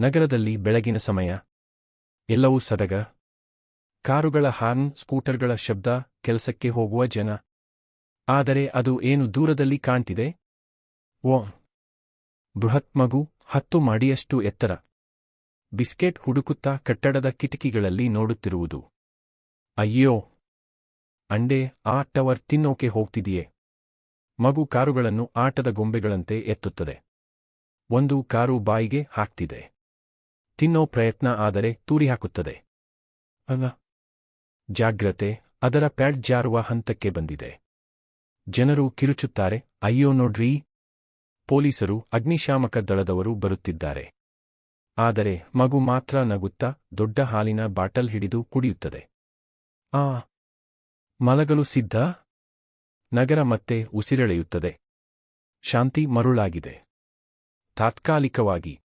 ನಗರದಲ್ಲಿ ಬೆಳಗಿನ ಸಮಯ. ಎಲ್ಲವೂ ಸದಗ. ಕಾರುಗಳ ಹಾರ್ನ್, ಸ್ಕೂಟರ್ಗಳ ಶಬ್ದ, ಕೆಲಸಕ್ಕೆ ಹೋಗುವ ಜನ. ಆದರೆ ಅದು ಏನು ದೂರದಲ್ಲಿ ಕಾಣ್ತಿದೆ? ಓ. ಬೃಹತ್ ಮಗು ಹತ್ತು ಮಾಡಿಯಷ್ಟು ಎತ್ತರ. ಬಿಸ್ಕೆಟ್ ಹುಡುಕುತ್ತಾ ಕಟ್ಟಡದ ಕಿಟಕಿಗಳಲ್ಲಿ ನೋಡುತ್ತಿರುವುದು. ಅಯ್ಯೋ. ಅಂಡೆ, ಆ ಟವರ್ ತಿನ್ನೋಕೆ ಹೋಗ್ತಿದೆಯೇ. ಮಗು ಕಾರುಗಳನ್ನು ಆಟದ ಗೊಂಬೆಗಳಂತೆ ಎತ್ತುತ್ತದೆ. ಒಂದು ಕಾರು ಬಾಯಿಗೆ ಹಾಕ್ತಿದೆ. ತಿನ್ನೋ ಪ್ರಯತ್ನ ಆದರೆ ತೂರಿ ಹಾಕುತ್ತದೆ. ಅಲ್ಲ. ಜಾಗ್ರತೆ ಅದರ ಪ್ಯಾಡ್ ಜಾರುವ ಹಂತಕ್ಕೆ ಬಂದಿದೆ. ಜನರು ಕಿರುಚುತ್ತಾರೆ ಅಯ್ಯೋ ನೋಡ್ರಿ. ಪೊಲೀಸರು ಅಗ್ನಿಶಾಮಕ ದಳದವರು ಬರುತ್ತಿದ್ದಾರೆ. ಆದರೆ ಮಗು ಮಾತ್ರ ನಗುತ್ತಾ ದೊಡ್ಡ ಹಾಲಿನ ಬಾಟಲ್ ಹಿಡಿದು ಕುಡಿಯುತ್ತದೆ. ಆ. ಮಲಗಲು ಸಿದ್ಧ? ನಗರ ಮತ್ತೆ ಉಸಿರೆಳೆಯುತ್ತದೆ. ಶಾಂತಿ ಮರುಳಾಗಿದೆ. ತಾತ್ಕಾಲಿಕವಾಗಿ